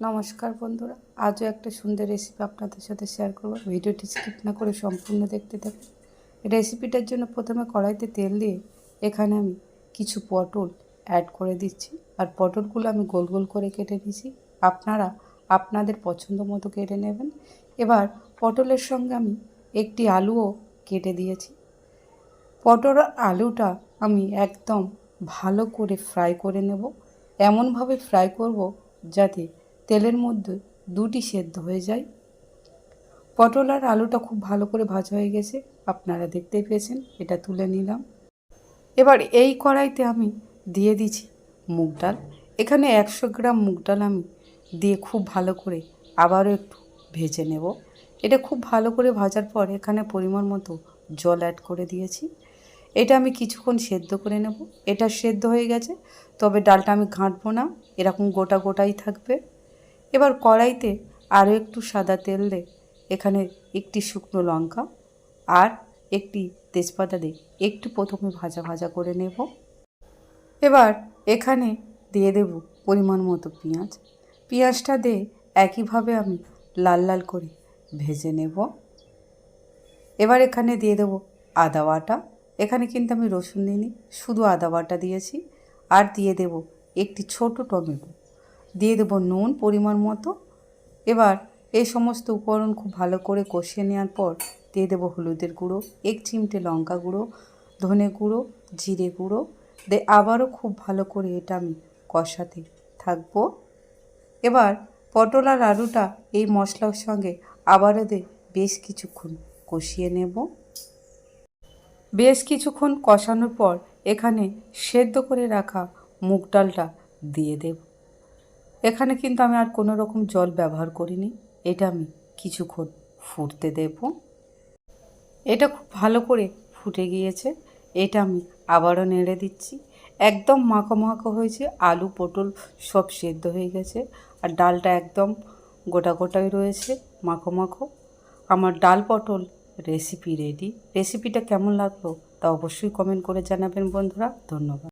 নমস্কার বন্ধুরা, আজও একটা সুন্দর রেসিপি আপনাদের সাথে শেয়ার করব ভিডিওটি স্কিপ না করে সম্পূর্ণ দেখতে থাকুন। রেসিপিটার জন্য প্রথমে কড়াইতে তেল দিয়ে এখানে আমি কিছু পটল অ্যাড করে দিচ্ছি। আর পটলগুলো আমি গোল গোল করে কেটে দিয়েছি আপনারা আপনাদের পছন্দ মতো কেটে নেবেন। এবার পটলের সঙ্গে আমি একটি আলুও কেটে দিয়েছি। পটল আলুটা আমি একদম ভালো করে ফ্রাই করে নেব। এমনভাবে ফ্রাই করব যাতে তেলের মধ্যে দুটি সেদ্ধ হয়ে যায়। পটল আর আলুটা খুব ভালো করে ভাজা হয়ে গেছে, আপনারা দেখতেই পেয়েছেন, এটা তুলে নিলাম। এবার এই কড়াইতে আমি দিয়ে দিচ্ছি মুগ ডাল। এখানে একশো গ্রাম মুগ ডাল আমি দিয়ে খুব ভালো করে আবারও একটু ভেজে নেব। এটা খুব ভালো করে ভাজার পর এখানে পরিমাণ মতো জল অ্যাড করে দিয়েছি। এটা আমি কিছুক্ষণ সেদ্ধ করে নেব। এটা সেদ্ধ হয়ে গেছে, তবে ডালটা আমি ঘাঁটবো না, এরকম গোটা গোটাই থাকবে। এবার কড়াইতে আরও একটু সাদা তেল দে। এখানে একটি শুকনো লঙ্কা আর একটি তেজপাতা দিয়ে একটু প্রথমে ভাজা ভাজা করে নেব। এবার এখানে দিয়ে দেব পরিমাণ মতো পেঁয়াজ। পেঁয়াজটা দিয়ে একইভাবে আমি লাল লাল করে ভেজে নেব। এবার এখানে দিয়ে দেব আদা বাটা। এখানে কিন্তু আমি রসুন দিইনি, শুধু আদা বাটা দিয়েছি। আর দিয়ে দেব একটি ছোট টমেটো। দিয়ে দেব নুন পরিমাণ মতো। এবার এই সমস্ত উপকরণ খুব ভালো করে কষিয়ে নেওয়ার পর দিয়ে দেবো হলুদের গুঁড়ো, এক চিমটে লঙ্কা গুঁড়ো, ধনে গুঁড়ো, জিরে গুঁড়ো। দিয়ে আবারও খুব ভালো করে এটা আমি কষাতে থাকব। এবার পটল আর আলুটা এই মশলার সঙ্গে আবারও দে, বেশ কিছুক্ষণ কষিয়ে নেব। বেশ কিছুক্ষণ কষানোর পর এখানে সেদ্ধ করে রাখা মুগ ডালটা দিয়ে দেব। এখানে কিন্তু আমি আর কোনো রকম জল ব্যবহার করিনি। এটা আমি কিছুক্ষণ ফুটতে দেব। এটা খুব ভালো করে ফুটে গিয়েছে। এটা আমি আবারও নেড়ে দিচ্ছি। একদম মাখো মাখো হয়েছে। আলু, পটল সব সেদ্ধ হয়ে গেছে। আর ডালটা একদম গোটা গোটাই রয়েছে, মাখো মাখো। আমার ডাল পটল রেসিপি রেডি রেসিপিটা কেমন লাগল তা অবশ্যই কমেন্ট করে জানাবেন বন্ধুরা। ধন্যবাদ।